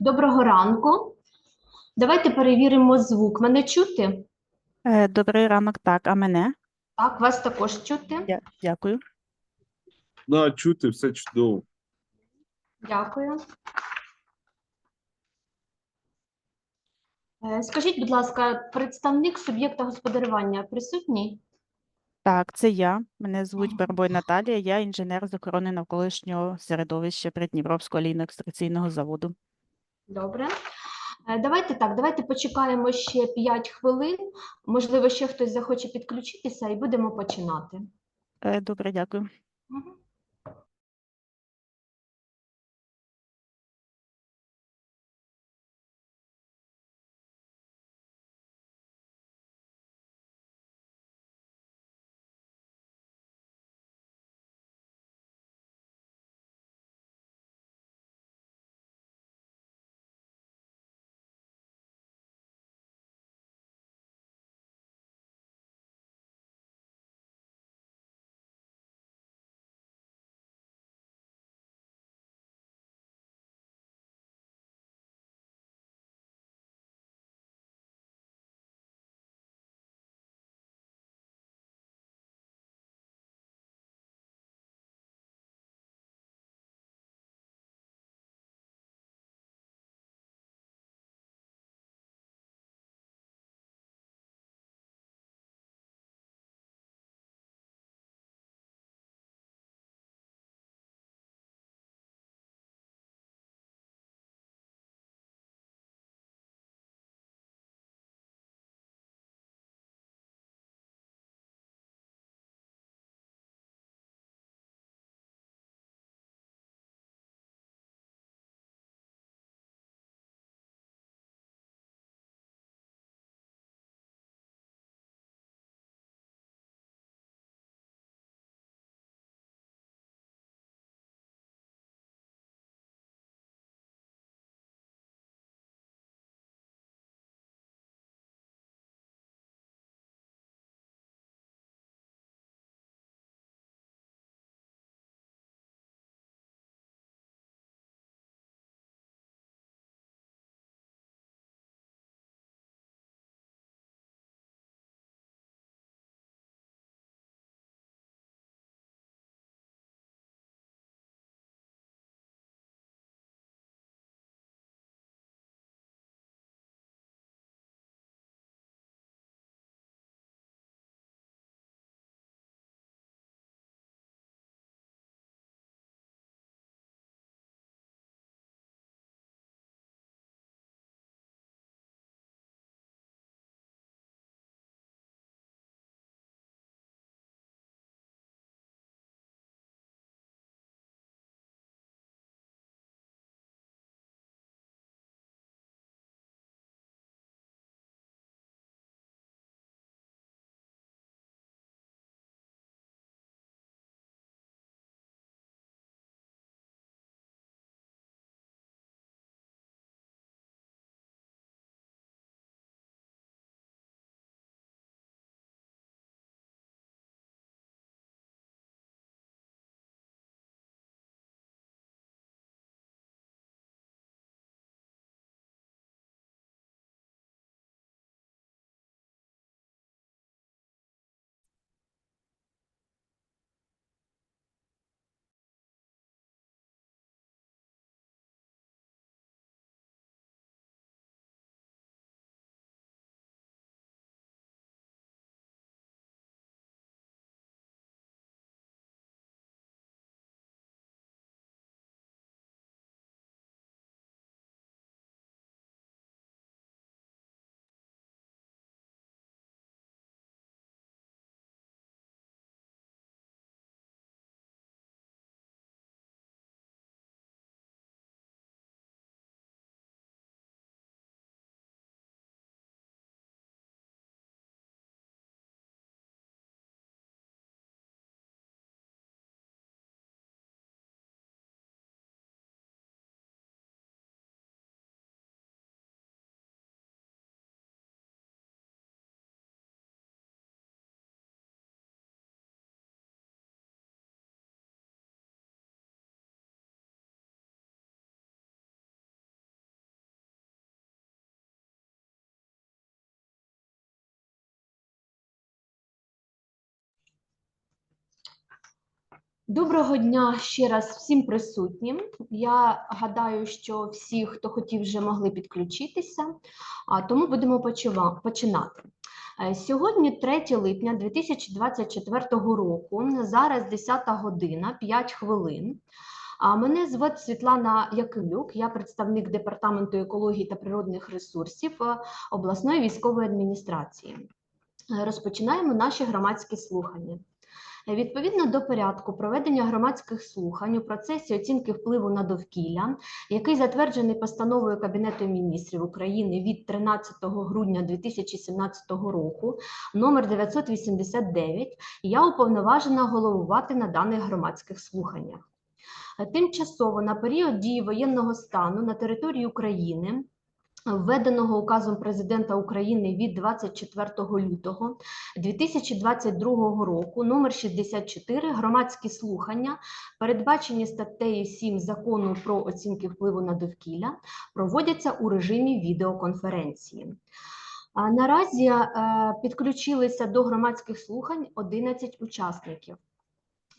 Доброго ранку. Давайте перевіримо звук. Мене чути? Е, Добрий ранок, так, а мене? Так, вас також чути. Я, дякую. Да, чути, все чудово. Дякую. Е, Скажіть, будь ласка, представник суб'єкта господарювання присутній? Так, це я. Мене звуть Барбой Наталія, я інженер з охорони навколишнього середовища Придніпровського олійно-екстракційного заводу. Добре. Е, Давайте так, давайте почекаємо ще 5 хвилин. Можливо, ще хтось захоче підключитися і будемо починати. Е, Добре, дякую. Мгм. Доброго дня ще раз всім присутнім. Я гадаю, що всі, хто хотів, вже могли підключитися, тому будемо починати. Е, Сьогодні 3 липня 2024 року, зараз 10 година, 5 хвилин. Мене звуть Світлана Якимюк, я представник Департаменту екології та природних ресурсів е, обласної військової адміністрації. Е, Розпочинаємо наші громадські слухання. Відповідно до порядку проведення громадських слухань у процесі оцінки впливу на довкілля, який затверджений постановою Кабінету міністрів України від 13 грудня 2017 року, номер 989, я уповноважена головувати на даних громадських слуханнях. Тимчасово на період дії воєнного стану на території України введеного указом президента України від 24 лютого 2022 року номер 64 громадські слухання, передбачені статтею 7 закону про оцінки впливу на довкілля, проводяться у режимі відеоконференції. Наразі е, підключилися до громадських слухань 11 учасників.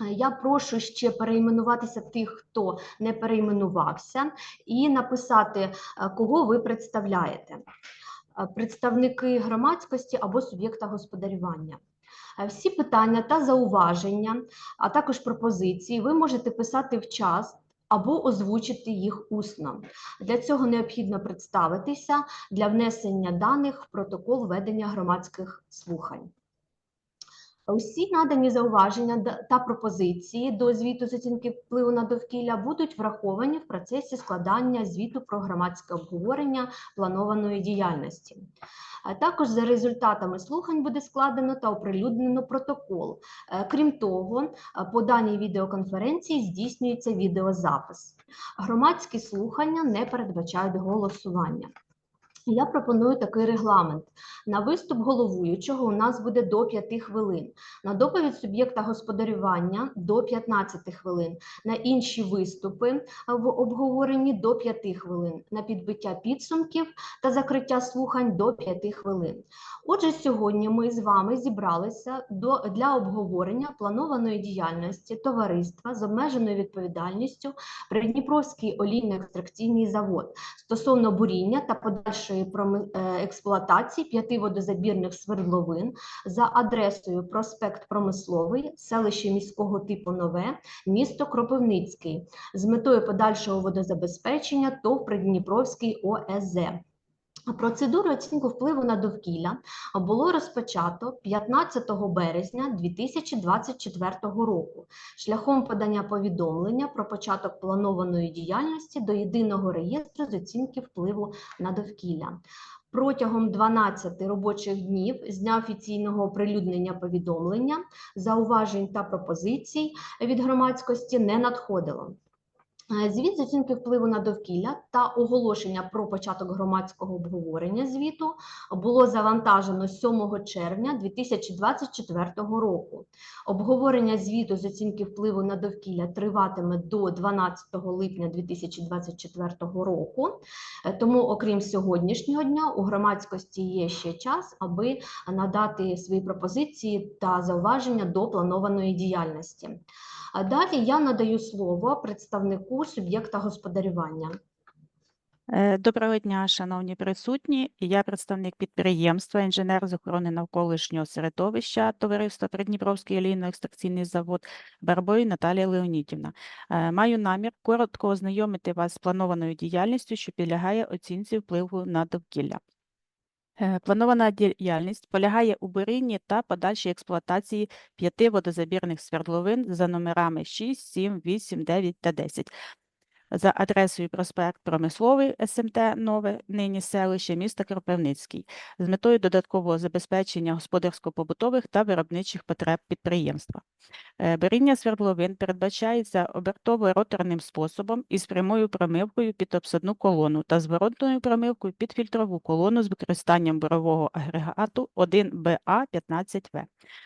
Е, Я прошу ще перейменуватися тих, хто не перейменувався, і написати, е, кого ви представляєте. Е, Представники громадськості або суб'єкта господарювання. Всі питання та зауваження, а також пропозиції ви можете писати в час або озвучити їх усно. Для цього необхідно представитися для внесення даних в протокол ведення громадських слухань. Усі надані зауваження та пропозиції до звіту з оцінки впливу на довкілля будуть враховані в процесі складання звіту про громадське обговорення планованої діяльності. Також за результатами слухань буде складено та оприлюднено протокол. Е, Крім того, е, по даній відеоконференції здійснюється відеозапис. Громадські слухання не передбачають голосування. Я пропоную такий регламент. На виступ головуючого у нас буде до 5 хвилин, на доповідь суб'єкта господарювання до 15 хвилин, на інші виступи в обговоренні до 5 хвилин, на підбиття підсумків та закриття слухань до 5 хвилин. Отже, сьогодні ми з вами зібралися для обговорення планованої діяльності товариства з обмеженою відповідальністю Придніпровський олійно-екстракційний завод стосовно буріння та подальшої проми- е, експлуатації п'яти водозабірних свердловин за адресою проспект Промисловий, селище міського типу Нове, місто Кропивницький, з метою подальшого водозабезпечення ТОВ Придніпровський ОСЗ. Процедуру оцінки впливу на довкілля було розпочато 15 березня 2024 року шляхом подання повідомлення про початок планованої діяльності до єдиного реєстру з оцінки впливу на довкілля. Протягом 12 робочих днів з дня офіційного оприлюднення повідомлення, зауважень та пропозицій від громадськості не надходило. Е, Звіт з оцінки впливу на довкілля та оголошення про початок громадського обговорення звіту було завантажено 7 червня 2024 року. Обговорення звіту з оцінки впливу на довкілля триватиме до 12 липня 2024 року. Е, Тому, окрім сьогоднішнього дня, у громадськості є ще час, аби надати свої пропозиції та зауваження до планованої діяльності. А далі я надаю слово представнику суб'єкта господарювання. Е, Доброго дня, шановні присутні. Я представник підприємства інженер з охорони навколишнього середовища товариства Придніпровський олійно-екстракційний завод Барбой Наталія Леонідівна. Е, Маю намір коротко ознайомити вас з планованою діяльністю, що підлягає оцінці впливу на довкілля. Е, Планована діяльність полягає у бурінні та подальшій експлуатації п'яти водозабірних свердловин за номерами 6, 7, 8, 9 та 10 за адресою проспект Промисловий СМТ Нове, нині селище міста Кропивницький, з метою додаткового забезпечення господарсько-побутових та виробничих потреб підприємства. Е, Беріння свердловин передбачається обертово-роторним способом із прямою промивкою під обсадну колону та зворотною промивкою під фільтрову колону з використанням бурового агрегату 1БА15В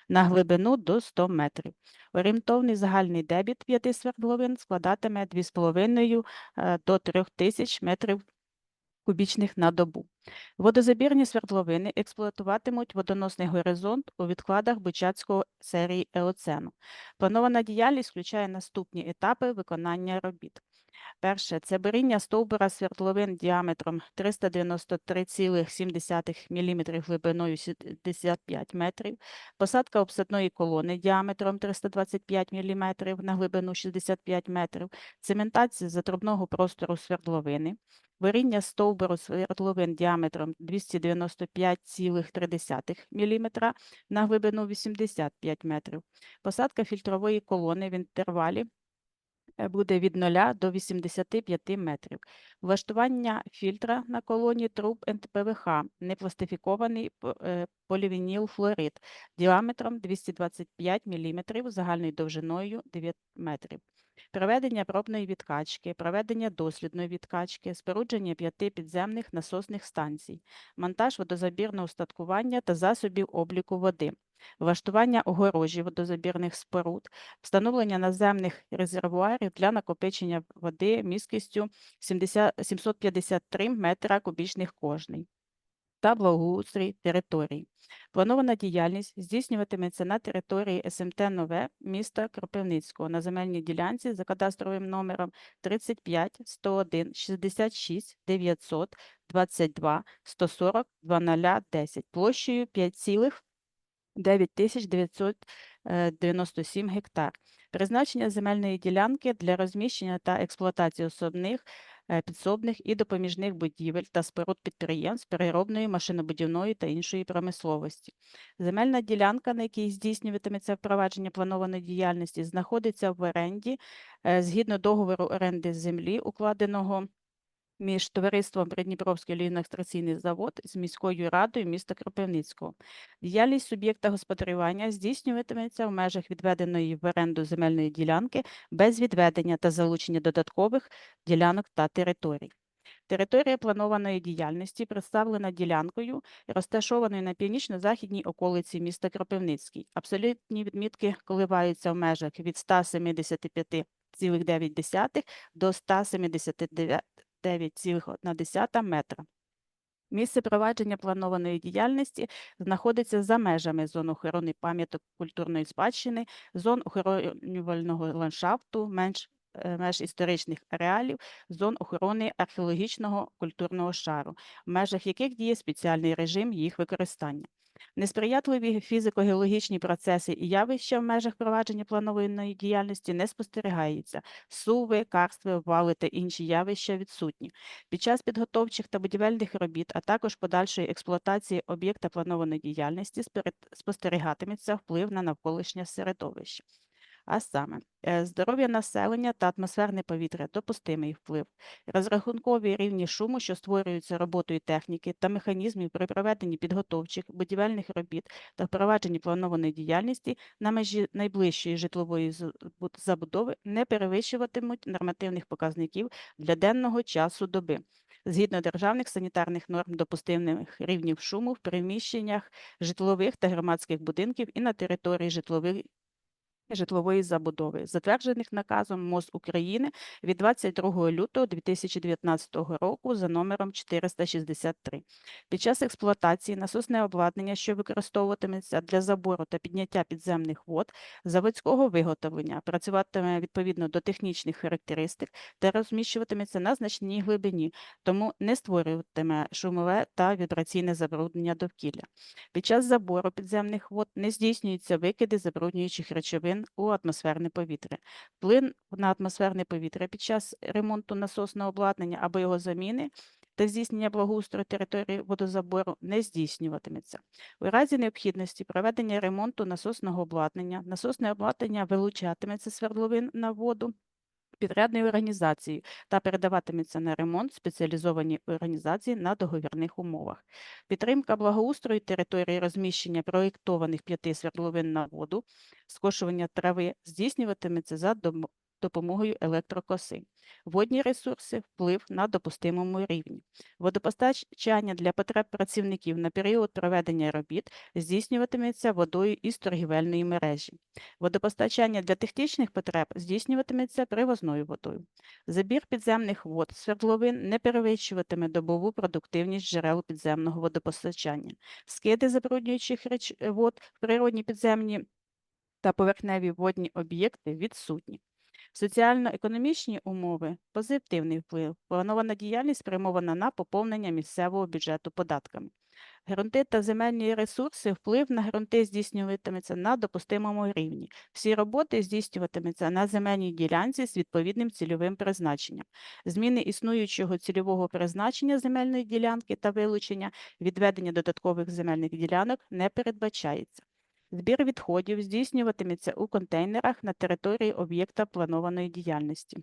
на глибину до 100 метрів. Орієнтовний загальний дебіт п'яти свердловин складатиме 2,5 е, до 3 тисяч метрів кубічних на добу. Водозабірні свердловини експлуатуватимуть водоносний горизонт у відкладах Бучацького серії Еоцену. Планована діяльність включає наступні етапи виконання робіт. Перше це буріння стовбура свердловин діаметром 393,7 мм глибиною 75 метрів, посадка обсадної колони діаметром 325 мм на глибину 65 метрів, цементація затрубного простору свердловини, варіння стовбуру свердловин діаметром 295,3 мм на глибину 85 метрів, посадка фільтрової колони в інтервалі буде від 0 до 85 метрів. Влаштування фільтра на колоні труб НПВХ, непластифікований е, полівінілфлорид діаметром 225 мм, загальною довжиною 9 метрів. Проведення пробної відкачки, проведення дослідної відкачки, спорудження п'яти підземних насосних станцій, монтаж водозабірного устаткування та засобів обліку води, влаштування огорожі водозабірних споруд, встановлення наземних резервуарів для накопичення води місткістю 70 753 метра кубічних кожний та благоустрій територій. Планована діяльність здійснюватиметься на території СМТ Нове міста Кропивницького на земельній ділянці за кадастровим номером 35 101 66 900 22 140 2010 площею 5,9997 гектар. Призначення земельної ділянки для розміщення та експлуатації особних е, підсобних і допоміжних будівель та споруд підприємств переробної, машинобудівної та іншої промисловості. Земельна ділянка, на якій здійснюватиметься впровадження планованої діяльності, знаходиться в оренді е, згідно договору оренди землі, укладеного між товариством Придніпровський олійно-екстракційний завод з міською радою міста Кропивницького. Діяльність суб'єкта господарювання здійснюватиметься в межах відведеної в оренду земельної ділянки без відведення та залучення додаткових ділянок та територій. Територія планованої діяльності представлена ділянкою, розташованою на північно-західній околиці міста Кропивницький. Абсолютні відмітки коливаються в межах від 175,9 до 179,1 метра. Місце провадження планованої діяльності знаходиться за межами зон охорони пам'яток культурної спадщини, зон охоронювального ландшафту, менш е, меж історичних ареалів, зон охорони археологічного культурного шару, в межах яких діє спеціальний режим їх використання. Несприятливі фізико-геологічні процеси і явища в межах провадження планової діяльності не спостерігаються. Суви, карстви, обвали та інші явища відсутні. Під час підготовчих та будівельних робіт, а також подальшої експлуатації об'єкта планованої діяльності спостерігатиметься вплив на навколишнє середовище. А саме, е, здоров'я населення та атмосферне повітря допустимий вплив, розрахункові рівні шуму, що створюються роботою техніки та механізмів при проведенні підготовчих будівельних робіт та впровадженні планованої діяльності на межі найближчої житлової забудови не перевищуватимуть нормативних показників для денного часу доби. Згідно державних санітарних норм допустимих рівнів шуму в приміщеннях житлових та громадських будинків і на території житлових житлової забудови, затверджених наказом МОЗ України від 22 лютого 2019 року за номером 463. Під час експлуатації насосне обладнання, що використовуватиметься для забору та підняття підземних вод, заводського виготовлення, працюватиме відповідно до технічних характеристик та розміщуватиметься на значній глибині, тому не створюватиме шумове та вібраційне забруднення довкілля. Під час забору підземних вод не здійснюються викиди забруднюючих речовин у атмосферне повітря. Плин на атмосферне повітря під час ремонту насосного обладнання або його заміни та здійснення благоустрою території водозабору не здійснюватиметься. У разі необхідності проведення ремонту насосного обладнання, насосне обладнання вилучатиметься з свердловин на воду підрядною організацією та передаватиметься на ремонт спеціалізованій організації на договірних умовах. Підтримка благоустрою території розміщення проєктованих п'яти свердловин на воду, скошування трави здійснюватиметься за допомогою електрокоси. Водні ресурси вплив на допустимому рівні. Водопостачання для потреб працівників на період проведення робіт здійснюватиметься водою із торгівельної мережі. Водопостачання для технічних потреб здійснюватиметься привозною водою. Забір підземних вод свердловин не перевищуватиме добову продуктивність джерел підземного водопостачання. Скиди забруднюючих вод в природні підземні та поверхневі водні об'єкти відсутні. Соціально-економічні умови позитивний вплив. Планована діяльність спрямована на поповнення місцевого бюджету податками. Грунти та земельні ресурси вплив на ґрунти здійснюватиметься на допустимому рівні. Всі роботи здійснюватимуться на земельній ділянці з відповідним цільовим призначенням. Зміни існуючого цільового призначення земельної ділянки та вилучення, відведення додаткових земельних ділянок не передбачається. Збір відходів здійснюватиметься у контейнерах на території об'єкта планованої діяльності.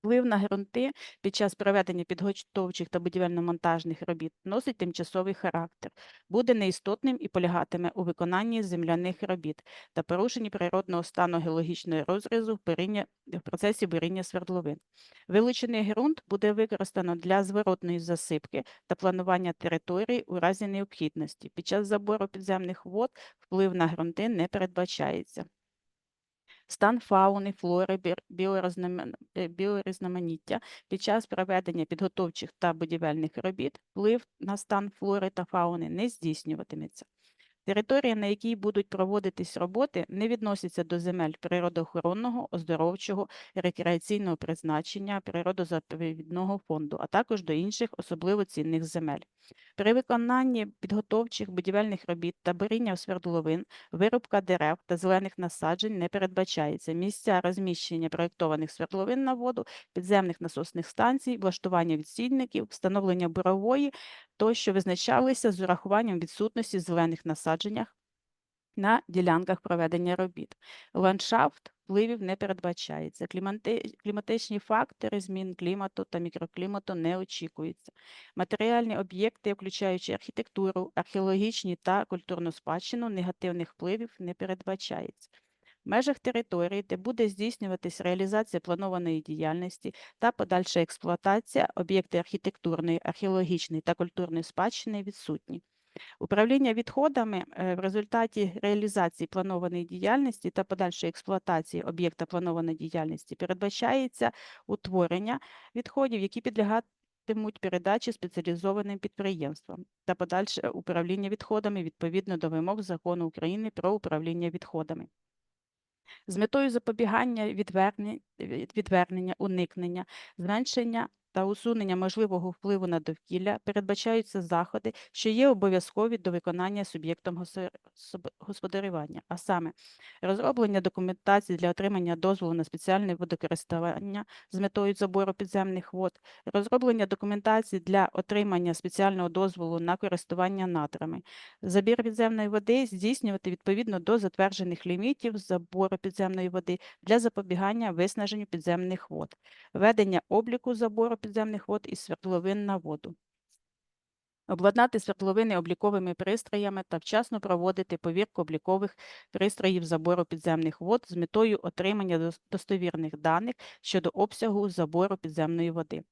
Вплив на ґрунти під час проведення підготовчих та будівельно-монтажних робіт носить тимчасовий характер, буде неістотним і полягатиме у виконанні земляних робіт та порушенні природного стану геологічного розрізу в, буріння- в процесі буріння свердловин. Вилучений ґрунт буде використано для зворотної засипки та планування території у разі необхідності. Під час забору підземних вод вплив на ґрунти не передбачається. Стан фауни, флори, е, біорізноманіття під час проведення підготовчих та будівельних робіт вплив на стан флори та фауни не здійснюватиметься. Територія, на якій будуть проводитись роботи, не відноситься до земель природоохоронного, оздоровчого, рекреаційного призначення, природозаповідного фонду, а також до інших особливо цінних земель. При виконанні підготовчих будівельних робіт та буріння свердловин, вирубка дерев та зелених насаджень не передбачається. Місця розміщення проєктованих свердловин на воду, підземних насосних станцій, влаштування відсідників, встановлення бурової тощо визначалися з урахуванням відсутності зелених насадженнях на ділянках проведення робіт. Ландшафт впливів не передбачається. Кліматичні фактори змін клімату та мікроклімату не очікуються. Матеріальні об'єкти, включаючи архітектуру, археологічні та культурну спадщину, негативних впливів не передбачається. В межах території, де буде здійснюватись реалізація планованої діяльності та подальша експлуатація, об'єкти архітектурної, археологічної та культурної спадщини відсутні. Управління відходами е, в результаті реалізації планованої діяльності та подальшої експлуатації об'єкта планованої діяльності передбачається утворення відходів, які підлягатимуть передачі спеціалізованим підприємствам та подальше управління відходами відповідно до вимог Закону України про управління відходами. З метою запобігання відвернення, уникнення, зменшення та усунення можливого впливу на довкілля передбачаються заходи, що є обов'язкові до виконання суб'єктом господарювання, а саме розроблення документації для отримання дозволу на спеціальне водокористування з метою забору підземних вод, розроблення документації для отримання спеціального дозволу на користування надрами, Забір підземної води здійснювати відповідно до затверджених лімітів забору підземної води для запобігання виснаженню підземних вод, ведення обліку забору підземних вод із свердловин на воду. Обладнати свердловини обліковими пристроями та вчасно проводити повірку облікових пристроїв забору підземних вод з метою отримання достовірних даних щодо обсягу забору підземної води.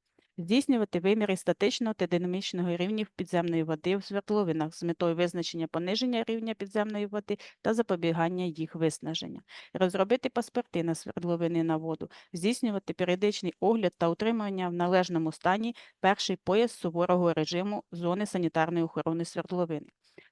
Здійснювати виміри статичного та динамічного рівнів підземної води в свердловинах з метою визначення пониження рівня підземної води та запобігання їх виснаження. Розробити паспорти на свердловини на воду, здійснювати періодичний огляд та утримання в належному стані перший пояс суворого режиму зони санітарної охорони свердловини.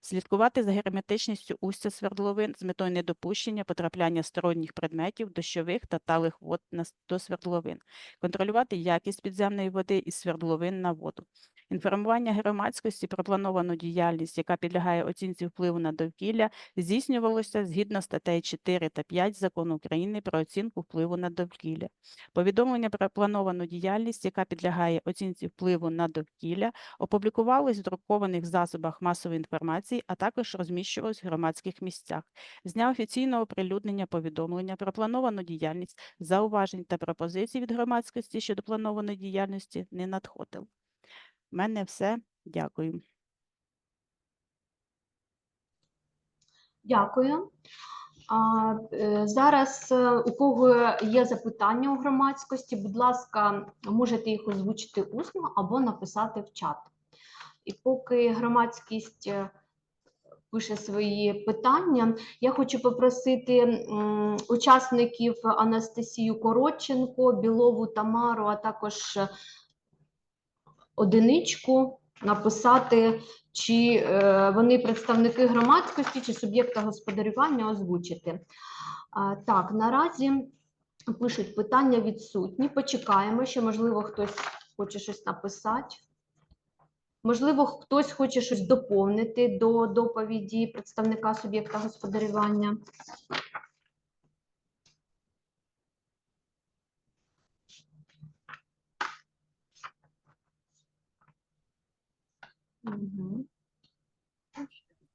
Слідкувати за герметичністю устя свердловин з метою недопущення потрапляння сторонніх предметів, дощових та талих вод до свердловин контролювати якість підземної води із свердловин на воду, інформування громадськості про плановану діяльність, яка підлягає оцінці впливу на довкілля, здійснювалося згідно статей 4 та 5 Закону України про оцінку впливу на довкілля. Повідомлення про плановану діяльність, яка підлягає оцінці впливу на довкілля, опублікувалось в друкованих засобах масової інформації, а також розміщувалось в громадських місцях. З дня офіційного оприлюднення повідомлення про плановану діяльність зауважень та пропозицій від громадськості щодо планованої діяльності не надходило. У мене все. Дякую. Дякую. А, е, Зараз е, у кого є запитання у громадськості, будь ласка, можете їх озвучити усно або написати в чат. І поки громадськість е, пише свої питання, я хочу попросити учасників Анастасію Коротченко, Білову Тамару, а також е, одиничку написати, чи е, вони представники громадськості, чи суб'єкта господарювання озвучити. Так, наразі пишуть питання відсутні. Почекаємо, ще можливо хтось хоче щось написати. Можливо, хтось хоче щось доповнити до доповіді представника суб'єкта господарювання.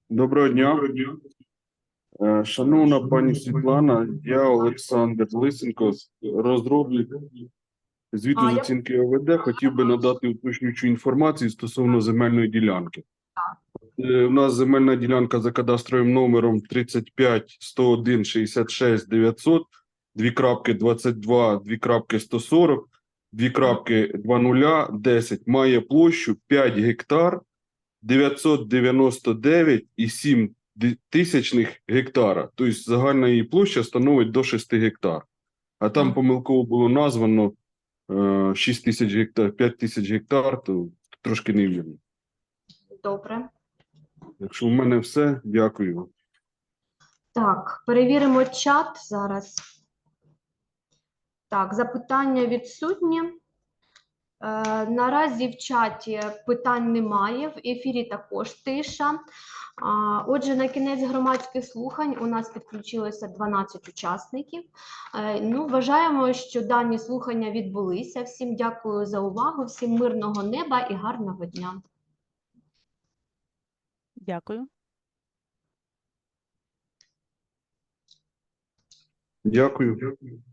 Доброго дня. Е, Шановна пані Світлана, я Олександр Лисенко, з- розробник звіту А, з я- оцінки ОВД, хотів би надати уточнюючу інформацію стосовно земельної ділянки. Е, У нас земельна ділянка за кадастровим номером 35 101 66 900, дві крапки 22, дві крапки 140, дві крапки 20 10, має площу 5 гектар 999 і 7 ди- тисячних гектара. Тобто загальна її площа становить до 6 гектар. А там помилково було названо 6 тисяч гектар, 5 тисяч гектар, то трошки невірно. Добре. Якщо в мене все, дякую. Так, перевіримо чат зараз. Так, запитання відсутні. Е, наразі в чаті питань немає, в ефірі також тиша. Отже, на кінець громадських слухань у нас підключилося 12 учасників. Е, ну, вважаємо, що дані слухання відбулися. Всім дякую за увагу, всім мирного неба і гарного дня. Дякую. Дякую.